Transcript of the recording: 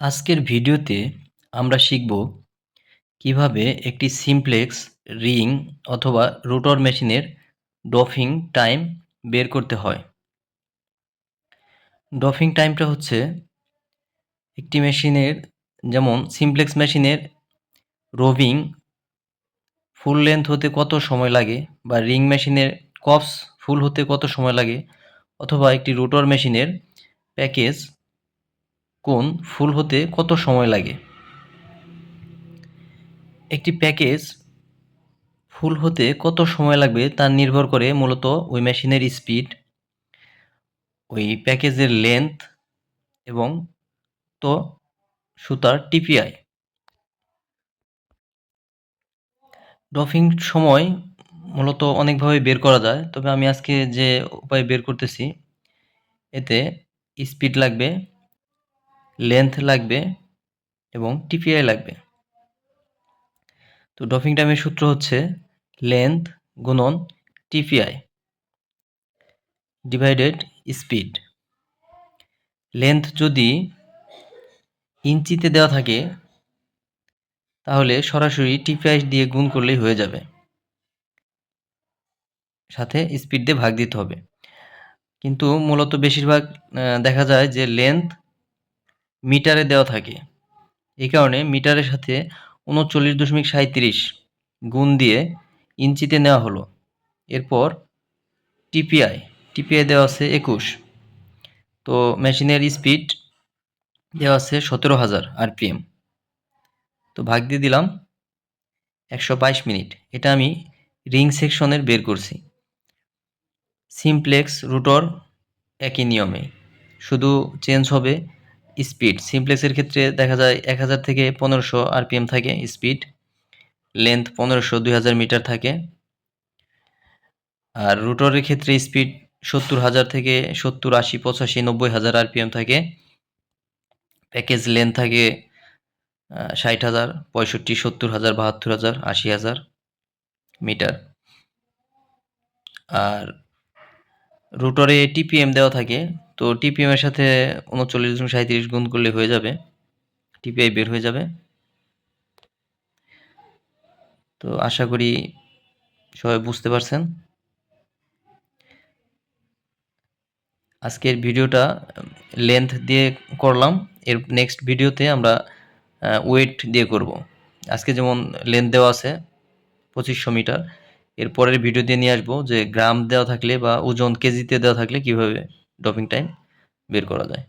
আজকের ভিডিওতে আমরা শিখব কীভাবে একটি সিমপ্লেক্স রিং অথবা রোটর মেশিনের ডফিং টাইম বের করতে হয়। ডফিং টাইমটা হচ্ছে একটি মেশিনের, যেমন সিমপ্লেক্স মেশিনের রোভিং ফুল লেন্থ হতে কত সময় লাগে বা রিং মেশিনের কপস ফুল হতে কত সময় লাগে অথবা একটি রোটর মেশিনের প্যাকেজ কোন ফুল হতে কত সময় লাগে? একটি প্যাকেজ ফুল হতে কত সময় লাগবে তা নির্ভর করে মূলত ওই মেশিনের স্পিড, ওই প্যাকেজের লেন্থ এবং তো সুতার টিপিআই ডফিং সময় মূলত অনেকভাবে বের করা যায়, তবে আমি আজকে যে উপায় বের করতেছি, এতে স্পিড লাগবে লেন্থ লাগবে এবং টিপিআই লাগবে। তো ডফিং টাইমের সূত্র হচ্ছে লেন্থ গুণন টিপিআই ডিভাইডেড স্পিড লেন্থ যদি ইঞ্চিতে দেওয়া থাকে, তাহলে সরাসরি টিপিআই দিয়ে গুণ করলেই হয়ে যাবে। সাথে স্পিড দিয়ে ভাগ দিতে হবে। কিন্তু মূলত বেশিরভাগ দেখা যায় যে লেন্থ মিটারে দেওয়া থাকে। এই কারণে মিটারের সাথে উনচল্লিশ দশমিক সাঁত্রিশ গুণ দিয়ে ইঞ্চিতে নেওয়া হলো। এরপর টিপিআই টিপিআই দেওয়া আছে একুশ। তো মেশিনের স্পিড দেওয়া আছে সতেরো হাজার আরপিএম। তো ভাগ দিয়ে দিলাম একশো বাইশ মিনিট। এটা আমি রিং সেকশনের বের করছি। সিমপ্লেক্স রুটর একই নিয়মে। শুধু চেঞ্জ হবে স্পিড। সিমপ্লেক্সের ক্ষেত্রে দেখা যায় এক হাজার থেকে পনেরোশো আরপিএম থাকে স্পিড। লেন্থ পনেরোশো, দুই হাজার মিটার থাকে। আর রুটরের ক্ষেত্রে স্পিড সত্তর হাজার থেকে সত্তর আশি, পঁচাশি, নব্বই হাজার আরপিএম থাকে। প্যাকেজ লেন্থ থাকে ষাট হাজার, পঁয়ষট্টি, সত্তর হাজার, বাহাত্তর হাজার, আশি হাজার মিটার। আর রুটরে টিপিএম দেওয়া থাকে। তো টিপিএম এর সাথে উনচল্লিশ দশমিক সাঁত্রিশ গুণ করলে হয়ে যাবে। টিপিআই বের হয়ে যাবে। তো আশা করি সবাই বুঝতে পারছেন। আজকের ভিডিওটা লেন্থ দিয়ে করলাম। এর নেক্সট ভিডিওতে আমরা ওয়েট দিয়ে করব। আজকে যেমন লেন্থ দেওয়া আছে, পঁচিশশো মিটার। এর পরের ভিডিও দিয়ে নিয়ে আসব যে গ্রাম দেওয়া থাকলে বা ওজন কেজিতে দেওয়া থাকলে কীভাবে ডপিং টাইম বের করা যায়।